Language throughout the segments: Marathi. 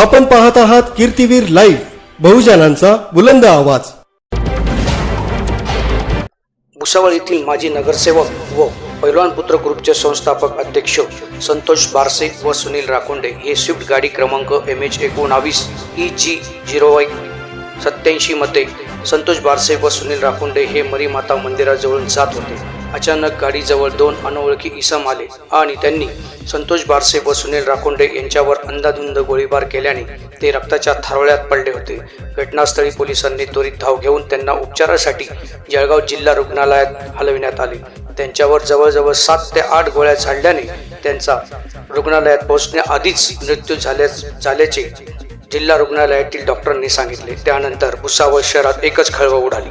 आपण पाहत आहात कीर्तीवीर लाईव्ह बहुजनांचा बुलंद आवाज. भुसावळ येथील माजी नगरसेवक व पैलवान पुत्र ग्रुपचे संस्थापक अध्यक्ष संतोष बारसे व सुनील राखोंडे हे स्विफ्ट गाडी क्रमांक एम एच एकोणावीस ई जी झिरो एक सत्याऐंशी मध्ये संतोष बारसे व सुनील राखोंडे हे मरीमाता मंदिराजवळून जात होते. अचानक गाडीजवळ दोन अनोळखी इसम आले आणि त्यांनी संतोष बारसे व सुनील राखोंडे यांच्यावर अंदाधुंद गोळीबार केल्याने ते रक्ताच्या थारोळ्यात पडले होते. घटनास्थळी पोलिसांनी त्वरित धाव घेऊन त्यांना उपचारासाठी जळगाव जिल्हा रुग्णालयात हलविण्यात आले. त्यांच्यावर जवळजवळ सात ते आठ गोळ्या झाडल्याने त्यांचा रुग्णालयात पोहोचण्याआधीच मृत्यू झाल्या झाल्याचे जिल्हा रुग्णालयातील डॉक्टरांनी सांगितले. त्यानंतर भुसावळ शहरात एकच खळबळ उडाली.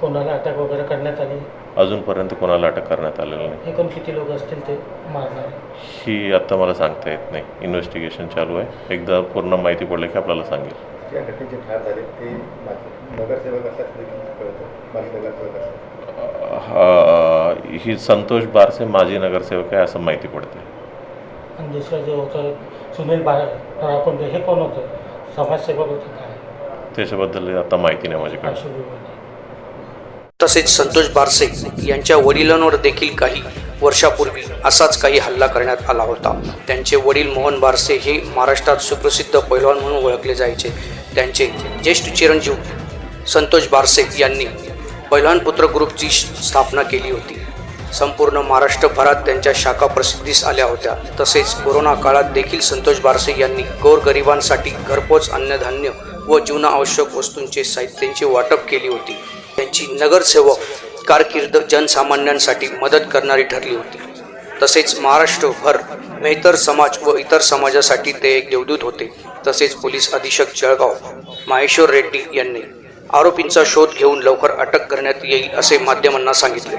कोणाला अटक वगैरे करण्यात आली? अजूनपर्यंत कोणाला अटक करण्यात आलेलं नाही. एकूण किती लोक असतील ते मारणार? ही आत्ता मला सांगता येत नाही. इन्व्हेस्टिगेशन चालू आहे. एकदा पूर्ण माहिती पडली की आपल्याला सांगेल. या घटनेचे ठार झाले. ते माजी नगरसेवक असतात देखील कळतं. माजी नगरसेवक असतात हा, ही संतोष बारसे माजी नगरसेवक आहे असं माहिती पडते आणि दुसरं जो होतं सुनील बा राखोंडे हे कोण होतं? समाजसेवक होते काय त्याच्याबद्दल आता माहिती नाही माझ्याकडे. तसेच संतोष बारसे यांच्या वडिलांवर देखील काही वर्षापूर्वी असाच काही हल्ला करण्यात आला होता. त्यांचे वडील मोहन बारसे हे महाराष्ट्रात सुप्रसिद्ध पैलवान म्हणून ओळखले जायचे. त्यांचे ज्येष्ठ चिरंजीव संतोष बारसे यांनी पैलवान पुत्र ग्रुपची स्थापना केली होती. संपूर्ण महाराष्ट्रभरात त्यांच्या शाखा प्रसिद्धीस आल्या होत्या. तसेच कोरोना काळात देखील संतोष बारसे यांनी गोरगरिबांसाठी घरपोच अन्नधान्य व जीवनावश्यक वस्तूंचे साहित्यांचे वाटप केली होती. त्यांची नगरसेवक कारकीर्द जनसामान्यांसाठी मदत करणारी ठरली होती. तसेच महाराष्ट्रभर मेहतर समाज व इतर समाजासाठी ते एक देवदूत होते. तसेच पोलीस अधीक्षक जळगाव माहेश्वर रेड्डी यांनी आरोपींचा शोध घेऊन लवकर अटक करण्यात येईल असे माध्यमांना सांगितले.